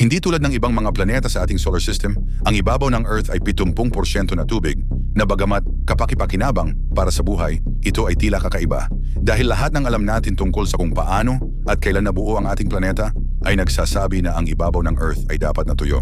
Hindi tulad ng ibang mga planeta sa ating solar system, ang ibabaw ng Earth ay 70% na tubig na bagamat kapakipakinabang para sa buhay, ito ay tila kakaiba. Dahil lahat ng alam natin tungkol sa kung paano at kailan nabuo ang ating planeta ay nagsasabi na ang ibabaw ng Earth ay dapat natuyo.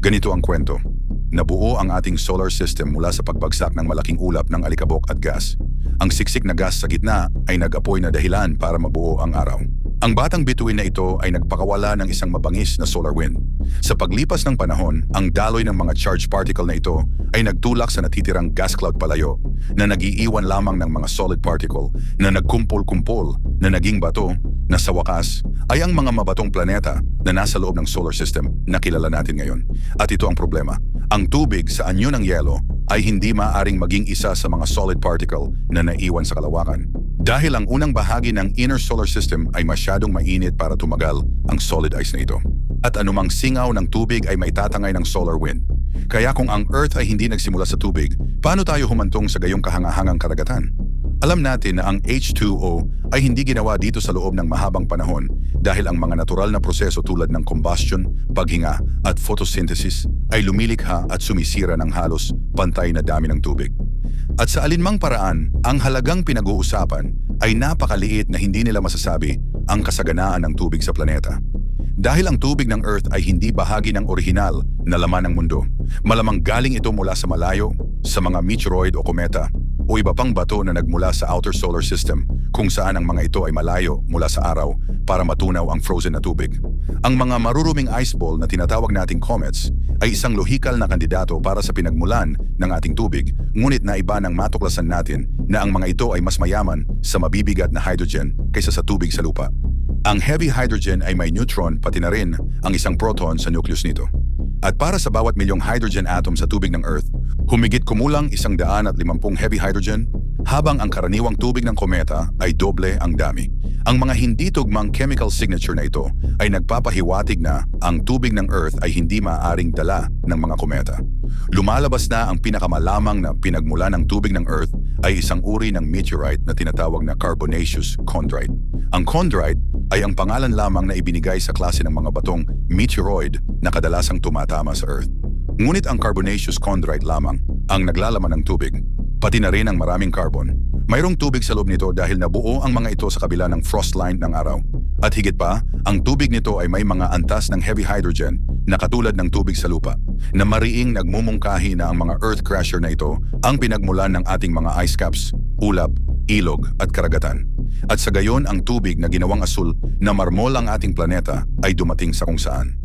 Ganito ang kwento. Nabuo ang ating solar system mula sa pagbagsak ng malaking ulap ng alikabok at gas. Ang siksik na gas sa gitna ay nag-apoy na dahilan para mabuo ang araw. Ang batang bituin na ito ay nagpakawala ng isang mabangis na solar wind. Sa paglipas ng panahon, ang daloy ng mga charged particle na ito ay nagtulak sa natitirang gas cloud palayo na nagiiwan lamang ng mga solid particle na nagkumpol-kumpol na naging bato na sa wakas ay ang mga mabatong planeta na nasa loob ng solar system na kilala natin ngayon. At ito ang problema. Ang tubig sa anyo ng yelo ay hindi maaring maging isa sa mga solid particle na naiwan sa kalawakan. Dahil ang unang bahagi ng inner solar system ay masyadong mainit para tumagal ang solid ice na ito. At anumang singaw ng tubig ay maitatangay ng solar wind. Kaya kung ang Earth ay hindi nagsimula sa tubig, paano tayo humantong sa gayong kahangahangang karagatan? Alam natin na ang H2O ay hindi ginawa dito sa loob ng mahabang panahon dahil ang mga natural na proseso tulad ng combustion, paghinga at photosynthesis ay lumilikha at sumisira ng halos pantay na dami ng tubig. At sa alinmang paraan, ang halagang pinag-uusapan ay napakaliit na hindi nila masasabi ang kasaganaan ng tubig sa planeta. Dahil ang tubig ng Earth ay hindi bahagi ng orihinal na laman ng mundo, malamang galing ito mula sa malayo, sa mga meteoroid o kometa, o iba pang bato na nagmula sa outer solar system kung saan ang mga ito ay malayo mula sa araw para matunaw ang frozen na tubig. Ang mga maruruming ice ball na tinatawag nating comets ay isang lohikal na kandidato para sa pinagmulan ng ating tubig, ngunit naiba ng matuklasan natin na ang mga ito ay mas mayaman sa mabibigat na hydrogen kaysa sa tubig sa lupa. Ang heavy hydrogen ay may neutron pati na rin ang isang proton sa nucleus nito. At para sa bawat milyong hydrogen atom sa tubig ng Earth, humigit kumulang isang daan at limampung heavy hydrogen, habang ang karaniwang tubig ng kometa ay doble ang dami. Ang mga hindi tugmang chemical signature na ito ay nagpapahiwatig na ang tubig ng Earth ay hindi maaaring dala ng mga kometa. Lumalabas na ang pinakamalamang na pinagmula ng tubig ng Earth ay isang uri ng meteorite na tinatawag na carbonaceous chondrite. Ang chondrite ay ang pangalan lamang na ibinigay sa klase ng mga batong meteoroid na kadalasang tumatama sa Earth. Ngunit ang carbonaceous chondrite lamang ang naglalaman ng tubig, pati na rin ang maraming carbon. Mayroong tubig sa loob nito dahil nabuo ang mga ito sa kabila ng frost line ng araw. At higit pa, ang tubig nito ay may mga antas ng heavy hydrogen na katulad ng tubig sa lupa, na mariing nagmumungkahi na ang mga earth crusher na ito ang pinagmulan ng ating mga ice caps, ulap, ilog at karagatan. At sa gayon ang tubig na ginawang asul na marmol ang ating planeta ay dumating sa kung saan.